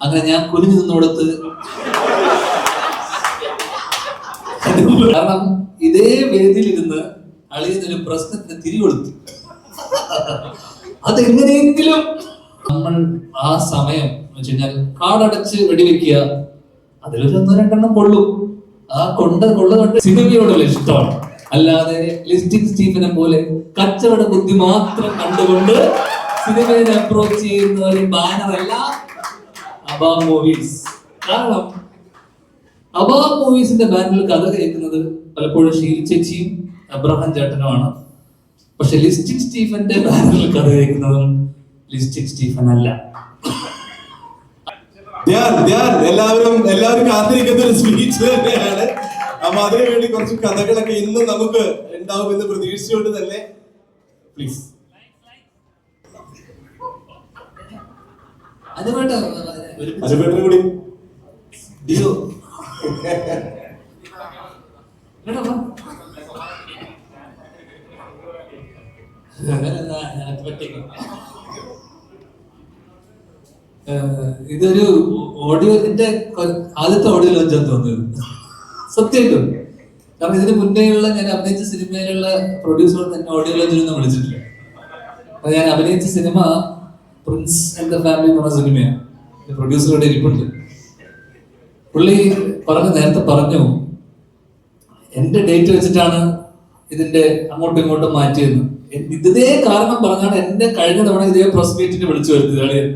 അങ്ങനെ ഞാൻ കുനിഞ്ഞു നിന്നോടത്ത് കാരണം ഇതേ വേദിയിലിരുന്ന് അളിയുന്നൊരു പ്രശ്നത്തിന് തിരികൊളുത്തി. അതെങ്ങനെയെങ്കിലും നമ്മൾ ആ സമയം വെച്ച് കഴിഞ്ഞാൽ കാടടച്ച് വെടിവെക്കുക അതിലൊരു ഒന്നോ രണ്ടെണ്ണം കൊള്ളും. ആ കൊണ്ട കൊള്ള കൊണ്ട് സിനിമയോടുള്ള ഇഷ്ടമാണ്. അല്ലാതെ ലിസ്റ്റിംഗ് സ്റ്റീഫനെ പോലെ കച്ചവട ബുദ്ധി മാത്രം കണ്ടുകൊണ്ട് സിനിമയെ അപ്രോച്ച് ചെയ്യുന്ന ഒരു ബാനറല്ല അബാ മൂവീസ്. കാരണം അബാ മൂവീസിന്റെ ബാനറിൽ കഥ കേൾക്കുന്നത് പലപ്പോഴും ഷീൽ ചേച്ചിയും അബ്രഹാം ചേട്ടനുമാണ്. പക്ഷെ ലിസ്റ്റിൻ സ്റ്റീഫന്റെ ബാനറിൽ കഥ കേൾക്കുന്നതും ലിസ്റ്റിൻ സ്റ്റീഫൻ അല്ല. എല്ലാവരും എല്ലാവരും കാത്തിരിക്കുന്ന ഒരു സ്പീച്ച് തന്നെയാണ്. അപ്പൊ അതിനു വേണ്ടി കുറച്ച് കഥകളൊക്കെ ഇന്നും നമുക്ക് ഉണ്ടാവും എന്ന് പ്രതീക്ഷിച്ചുകൊണ്ട് തന്നെ പ്ലീസ്. അതുകൊണ്ട് ഒരു അനുപേട്ടനും കൂടി. ഏഹ്, ഇതൊരു ഓഡിയോന്റെ ആദ്യത്തെ ഓഡിയോ ലോഞ്ചാന്ന് തോന്നുന്നത്? സത്യമായിട്ടും. കാരണം ഇതിന് മുന്നേയുള്ള ഞാൻ അഭിനയിച്ച സിനിമയിലുള്ള പ്രൊഡ്യൂസർ തന്നെ ഓഡിയോ ലോഞ്ചിലൊന്നും വിളിച്ചിട്ടില്ല. അപ്പൊ ഞാൻ അഭിനയിച്ച സിനിമ പ്രിൻസ് ആൻഡ് ദ ഫാമിലി എന്ന് പറഞ്ഞ സിനിമയാണ്. പ്രൊഡ്യൂസറുടെ ഇരിപ്പുണ്ട്. പുള്ളി പറഞ്ഞു നേരത്തെ പറഞ്ഞു എന്റെ ഡേറ്റ് വെച്ചിട്ടാണ് ഇതിന്റെ അങ്ങോട്ടും ഇങ്ങോട്ടും മാറ്റിയെന്ന്. ഇതേ കാരണം പറഞ്ഞാണ് എന്റെ കഴിഞ്ഞ തവണ ഇതേ പ്രസ് മീറ്റിന് വിളിച്ചു അളിയൻ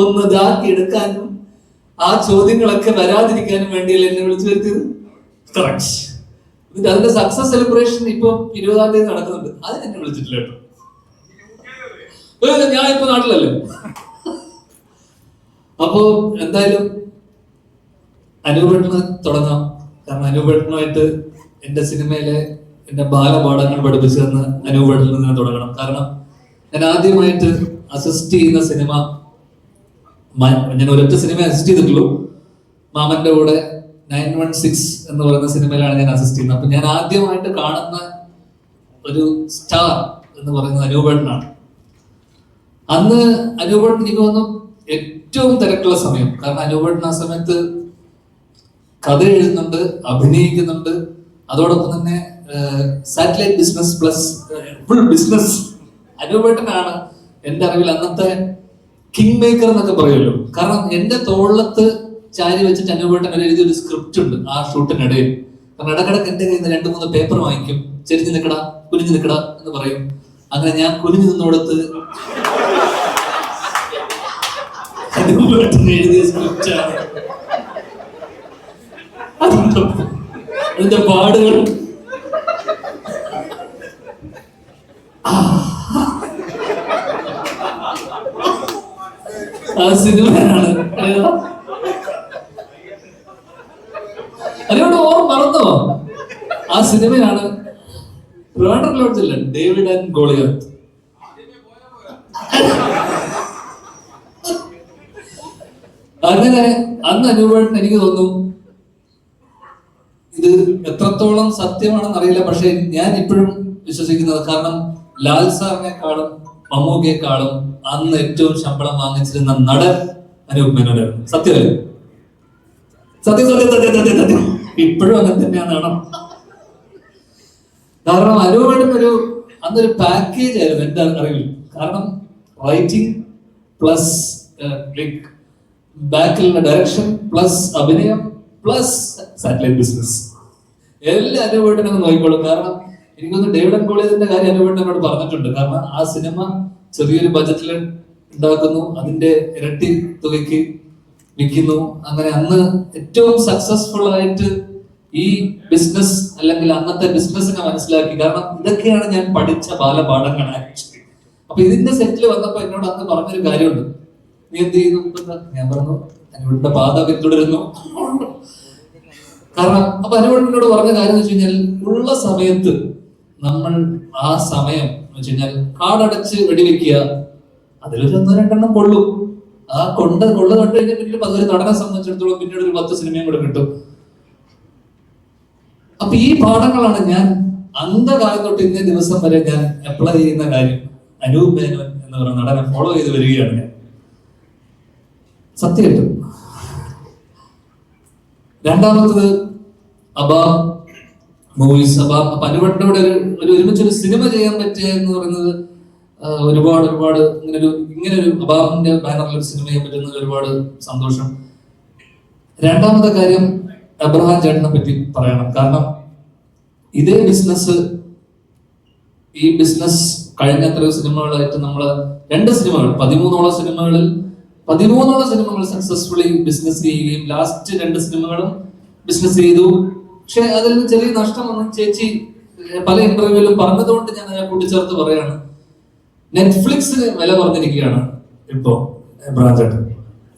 ഒന്ന് ഇതാക്കി എടുക്കാനും ആ ചോദ്യങ്ങളൊക്കെ വരാതിരിക്കാനും വേണ്ടിയല്ലേ എന്നെ വിളിച്ചു വരുത്തിയത്? കറക്റ്റ് എന്നിട്ട് അതിന്റെ സക്സസ് സെലിബ്രേഷൻ ഇപ്പൊ ഇരുപതാം തീയതി നടക്കുന്നുണ്ട്. അതിന് എന്നെ വിളിച്ചിട്ടില്ല കേട്ടോ. ഞാൻ ഇപ്പൊ നാട്ടിലല്ലേ? അപ്പോ എന്തായാലും അനൂപേട്ടന് തുടങ്ങാം. കാരണം അനൂപേട്ടനുമായിട്ട് എന്റെ സിനിമയിലെ എന്റെ ബാലപാഠങ്ങൾ പഠിപ്പിച്ചു തന്ന അനൂപേട്ടനിൽ നിന്ന് തുടങ്ങണം. കാരണം ഞാൻ ആദ്യമായിട്ട് അസിസ്റ്റ് ചെയ്യുന്ന സിനിമ ഞാൻ ഒരൊറ്റ സിനിമ അസിസ്റ്റ് ചെയ്തിട്ടുള്ളൂ. മാമന്റെ കൂടെ നയൻ വൺ സിക്സ് എന്ന് പറയുന്ന സിനിമയിലാണ് ഞാൻ അസിസ്റ്റ് ചെയ്യുന്നത്. അപ്പൊ ഞാൻ ആദ്യമായിട്ട് കാണുന്ന ഒരു സ്റ്റാർ എന്ന് പറയുന്നത് അനൂപേട്ടനാണ് അന്ന് അനൂപേട്ടൻ എനിക്ക് തോന്നുന്നു ഏറ്റവും തിരക്കുള്ള സമയം. കാരണം അനുഭവപ്പെടുന്ന ആ സമയത്ത് കഥ എഴുതുന്നുണ്ട് അഭിനയിക്കുന്നുണ്ട്. അതോടൊപ്പം തന്നെ satellite business plus full business അനൂപേട്ടനാണ് എന്റെ അറിവിൽ അന്നത്തെ കിങ് മേക്കർ എന്നൊക്കെ പറയുമല്ലോ. കാരണം എന്റെ തോളത്ത് ചാരി വെച്ചിട്ട് അനൂപേട്ടൻ ഒരു എഴുതിയൊരു സ്ക്രിപ്റ്റ് ഉണ്ട് ആ ഷൂട്ടിനിടയിൽ. കാരണം ഇടക്കിടക്ക് എന്റെ കയ്യിൽ നിന്ന് രണ്ട് മൂന്ന് പേപ്പർ വാങ്ങിക്കും. ചെരിഞ്ഞു നിൽക്കടാ കുനിഞ്ഞു നിൽക്കടാ എന്ന് പറയും. അങ്ങനെ ഞാൻ കുനിഞ്ഞു നിന്നോടത്ത് അനൂപേട്ടൻ എഴുതിയ സ്ക്രിപ്റ്റാണ് അതിന്റെ പാടുകൾ. ആ. സിനിമയാണ്? അതിനോട് ഓർ മറന്നോ? ആ സിനിമയാണ്. ട്രിവാൻഡ്രം ലോഡ്ജില്ല. ഡേവിഡ് ആൻഡ് ഗോളിയത്ത് അങ്ങനെ അന്ന് അനുഭവം എനിക്ക് തോന്നുന്നു ഇത് എത്രത്തോളം സത്യമാണെന്ന് അറിയില്ല പക്ഷെ ഞാൻ ഇപ്പോഴും വിശ്വസിക്കുന്നത് കാരണം ലാൽ സാറിനെക്കാളും മമ്മൂക്കയെക്കാളും അന്ന് ഏറ്റവും ശമ്പളം വാങ്ങിച്ചിരുന്ന നടൻ അനൂപ് മേനോനായിരുന്നു സത്യമല്ലേ? സത്യം സത്യം സത്യം സത്യം സത്യം. ഇപ്പോഴും അങ്ങനെ തന്നെയാണ് നടൻ. കാരണം അനൂപേട്ടൻ ഒരു അന്നൊരു പാക്കേജ് ആയിരുന്നു എന്റെ അറിവിൽ കാരണം റൈറ്റിംഗ് പ്ലസ് ലൈക്ക് ബാക്കിലുള്ള ഡയറക്ഷൻ പ്ലസ് അഭിനയം പ്ലസ് സാറ്റലൈറ്റ് ബിസിനസ് എല്ലാ അനുഭവത്തിനും നോക്കിക്കോളും. കാരണം എനിക്കൊന്ന് ഡേവിഡ് ആൻഡ് കോളേജിന്റെ കാര്യം അനുഭവം എന്നോട് പറഞ്ഞിട്ടുണ്ട്. കാരണം ആ സിനിമ ചെറിയൊരു ബജറ്റിൽ ഉണ്ടാക്കുന്നു. അതിന്റെ ഇരട്ടി തുകയ്ക്ക് വിൽക്കുന്നു. അങ്ങനെ അന്ന് ഏറ്റവും സക്സസ്ഫുൾ ആയിട്ട് ഈ ബിസിനസ് അല്ലെങ്കിൽ അന്നത്തെ ബിസിനസ് ഒക്കെ മനസ്സിലാക്കി. കാരണം ഇതൊക്കെയാണ് ഞാൻ പഠിച്ച ബാലപാഠങ്ങൾ ആക്ച്വലി അപ്പൊ ഇതിന്റെ സെറ്റിൽ വന്നപ്പോ എന്നോട് അന്ന് പറഞ്ഞൊരു കാര്യമുണ്ട്. നീ എന്ത് ചെയ്യുന്നു? ഞാൻ പറഞ്ഞു അനുവിന്റെ പാത പിന്തുടരുന്നു. കാരണം അപ്പൊ അനുവണ്ണനോട് പറഞ്ഞ കാര്യം എന്ന് വെച്ച് കഴിഞ്ഞാൽ ഉള്ള സമയത്ത് നമ്മൾ ആ സമയം എന്ന് വെച്ച് കഴിഞ്ഞാൽ കാടടച്ച് വെടിവെക്കുക അതിലൊരു ഒന്നോ രണ്ടെണ്ണം കൊള്ളും. ആ കൊണ്ട് കൊള്ള കണ്ടു കഴിഞ്ഞാൽ പിന്നീട് അതൊരു നടനെ സംബന്ധിച്ചിടത്തോളം പിന്നീട് ഒരു പത്ത് സിനിമയും കൂടെ കിട്ടും. അപ്പൊ ഈ പാഠങ്ങളാണ് ഞാൻ അന്ധകാലം തൊട്ട് ഇന്നേ ദിവസം വരെ ഞാൻ അപ്ലൈ ചെയ്യുന്ന കാര്യം. അനൂപ് മേനോൻ എന്ന് പറയുന്ന നടനെ ഫോളോ ചെയ്ത് വരികയാണ് ഞാൻ. സത്യമായിട്ടും രണ്ടാമത്തത് അബാം മൂവീസ്. അബാം അപ്പൊ ഒരു ഒരുമിച്ചൊരു സിനിമ ചെയ്യാൻ പറ്റുക എന്ന് പറയുന്നത് ഒരുപാട് ഒരുപാട് ഇങ്ങനെ ഒരു ഇങ്ങനെ ഒരു അബാബിന്റെ ബാനറിൽ ഒരു സിനിമ ചെയ്യാൻ പറ്റുന്നത് ഒരുപാട് സന്തോഷം. രണ്ടാമത്തെ കാര്യം അബ്രഹാം ചേട്ടനെ പറ്റി പറയണം. കാരണം ഇതേ ബിസിനസ് ഈ ബിസിനസ് കഴിഞ്ഞ എത്രയോ സിനിമകളായിട്ട് നമ്മൾ രണ്ട് സിനിമകൾ പതിമൂന്നോളം സിനിമകളിൽ പതിമൂന്നോളം സിനിമകൾ സക്സസ്ഫുള്ളി ബിസിനസ് ചെയ്യുകയും ലാസ്റ്റ് രണ്ട് സിനിമകളും ബിസിനസ് ചെയ്തു. പക്ഷെ അതിൽ നിന്ന് ചെറിയ നഷ്ടം വന്നു. ചേച്ചി പല ഇന്റർവ്യൂവിലും പറഞ്ഞതുകൊണ്ട് ഞാൻ അതിനെ കൂട്ടിച്ചേർത്ത് പറയാണ് നെറ്റ്ഫ്ലിക്സിന് വില പറഞ്ഞിരിക്കുകയാണ്. ഇപ്പോ ബ്രാഞ്ചേട്ടൻ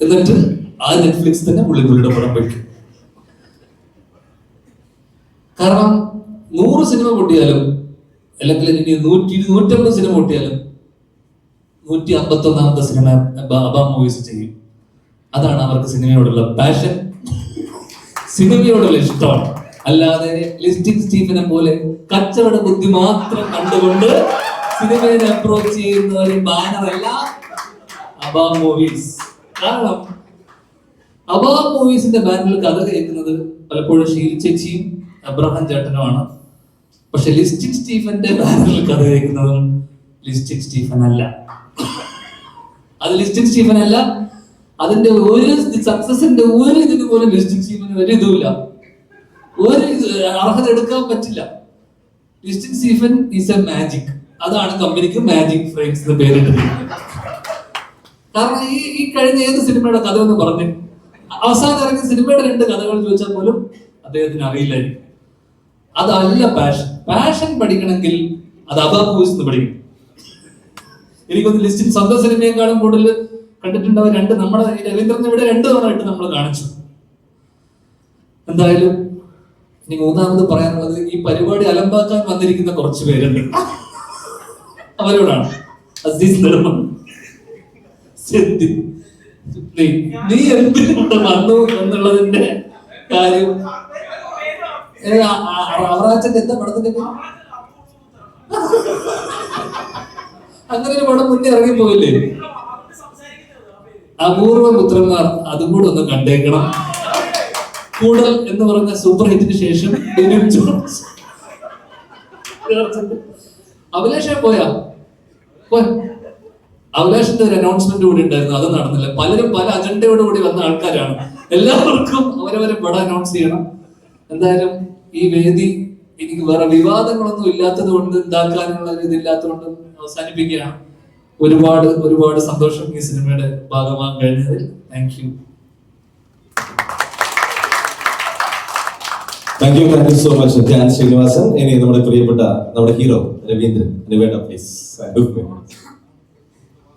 എന്നിട്ട് ആ നെറ്റ്ഫ്ലിക്സ് തന്നെ പുള്ളിപ്പുള്ളിയുടെ പടം വയ്ക്കും. കാരണം നൂറ് സിനിമ പൊട്ടിയാലും അല്ലെങ്കിൽ ഇനി നൂറ്റി നൂറ്റമ്പത് സിനിമ പൊട്ടിയാലും നൂറ്റി അമ്പത്തി ഒന്നാമത്തെ സിനിമ ബാബ മൂവീസ് ചെയ്യും. അതാണ് അവർക്ക് സിനിമയോടുള്ള പാഷൻ സിനിമയോടുള്ള ഇഷ്ടമാണ് അല്ലാതെ ലിസ്റ്റിംഗ് സ്റ്റീഫനെ പോലെ കച്ചവട ബുദ്ധി മാത്രം കണ്ടുകൊണ്ട് സിനിമയെ അപ്രോച്ച് ചെയ്യുന്ന ഒരു ബാനറല്ല അബാ മൂവീസ് കാരണം അബാ മൂവീസിന്റെ ബാനറിൽ കഥ കേൾക്കുന്നത് പലപ്പോഴും ഷീൽ ചേച്ചിയും അബ്രഹാം ചേട്ടനുമാണ്. പക്ഷെ ലിസ്റ്റിംഗ് സ്റ്റീഫന്റെ ബാനറിൽ കഥ കേൾക്കുന്നതും ലിസ്റ്റിൻ സ്റ്റീഫൻ അല്ല അത് ലിസ്റ്റിക് സ്റ്റീഫൻ അല്ല അതിന്റെ ഒരു സക്സസിന്റെ ഒരു ഇതിന് പോലും ലിസ്റ്റിക് സ്റ്റീഫന് ഒരു ഇതുമില്ല. ഒരു അർഹത എടുക്കാൻ പറ്റില്ല. Listin Stephen is a magic അതാണ് കമ്പനിക്ക് മാജിക് ഫ്രെയിംസ് എന്ന് പേരിട്ടിരിക്കുന്നത്. കാരണം ഈ ഈ കഴിഞ്ഞ ഏത് സിനിമയുടെ കഥ എന്ന് പറഞ്ഞ് അവസാനം ഇറങ്ങിയ സിനിമയുടെ രണ്ട് കഥകൾ ചോദിച്ചാൽ പോലും അദ്ദേഹത്തിന് അറിയില്ലായിരിക്കും. അതല്ല പാഷൻ പാഷൻ പഠിക്കണമെങ്കിൽ അത് അബാബൂസ് നിന്ന് പഠിക്കും എനിക്കൊന്ന് ലിസ്റ്റിൽ സ്വന്തം സിനിമയെക്കാളും കൂടുതൽ കണ്ടിട്ടുണ്ടാവും രണ്ട് നമ്മുടെ രവീന്ദ്രൻ ഇവിടെ രണ്ട് തവണ ആയിട്ട് നമ്മൾ കാണിച്ചു. എന്തായാലും ഇനി മൂന്നാമത് പറയാനുള്ളത് ഈ പരിപാടി അലമ്പാക്കാൻ വന്നിരിക്കുന്ന കുറച്ച് പേരുണ്ട്. അവരോടാണ്. അസീസ് നിർമ്മം നീ എന്തിനോട് വന്നു എന്നുള്ളതിന്റെ കാര്യം. അവറാച്ചന്റെ എന്താ പടത്തിന്റെ അങ്ങനെ ഒരു പടം മുന്നേ ഇറങ്ങിപ്പോയില്ലേ? അപൂർവ പുത്രന്മാർ അതും കൂടെ ഒന്ന് കണ്ടേക്കണം. കൂടൽ എന്ന് പറഞ്ഞ സൂപ്പർ ഹിറ്റിന് ശേഷം അഭിലാഷ പോയ? അഭിലാഷിന്റെ ഒരു അനൗൺസ്മെന്റ് കൂടി ഉണ്ടായിരുന്നു. അത് നടന്നില്ല. പലരും പല അജണ്ടയോട് കൂടി വന്ന ആൾക്കാരാണ്. എല്ലാവർക്കും അവരവരെ പടം അനൗൺസ് ചെയ്യണം. എന്തായാലും ഈ വേദി എനിക്ക് വേറെ വിവാദങ്ങളൊന്നും ഇല്ലാത്തത് കൊണ്ട് ഉണ്ടാക്കാനുള്ള ഒരു ഇതില്ലാത്തത് കൊണ്ട് അവസാനിപ്പിക്കുകയാണ്. ഒരുപാട് ഒരുപാട് സന്തോഷം ഈ സിനിമയുടെ ഭാഗമാകാൻ കഴിഞ്ഞതിൽ. Thank you thank you thank you so much Dhyan Sreenivasan. ഇനി നമ്മുടെ പ്രിയപ്പെട്ട നമ്മുടെ ഹീറോ രവീന്ദ്രൻ. അനുവേണ്ട പ്ലീസ്